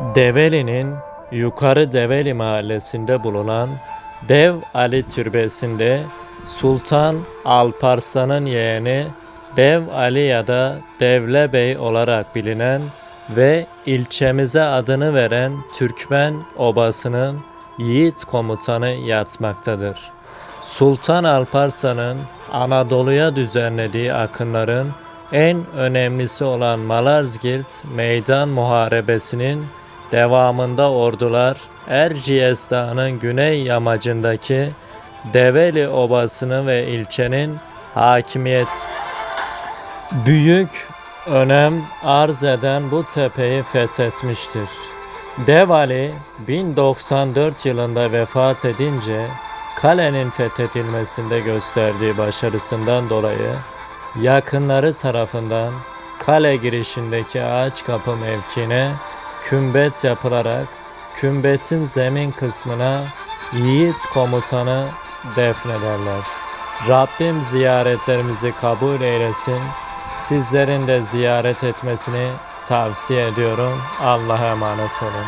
Develi'nin Yukarı Develi mahallesinde bulunan Dev Ali Türbesi'nde Sultan Alparslan'ın yeğeni Dev Ali ya da Devle Bey olarak bilinen ve ilçemize adını veren Türkmen obasının yiğit komutanı yatmaktadır. Sultan Alparslan'ın Anadolu'ya düzenlediği akınların en önemlisi olan Malazgirt Meydan Muharebesi'nin devamında ordular Erciyes Dağı'nın güney yamacındaki Develi Obası'nı ve ilçenin hakimiyet büyük önem arz eden bu tepeyi fethetmiştir. Devali 1094 yılında vefat edince kalenin fethedilmesinde gösterdiği başarısından dolayı yakınları tarafından kale girişindeki ağaç kapı mevkine kümbet yapılarak kümbetin zemin kısmına yiğit komutanı defnederler. Rabbim ziyaretlerimizi kabul eylesin. Sizlerin de ziyaret etmesini tavsiye ediyorum. Allah'a emanet olun.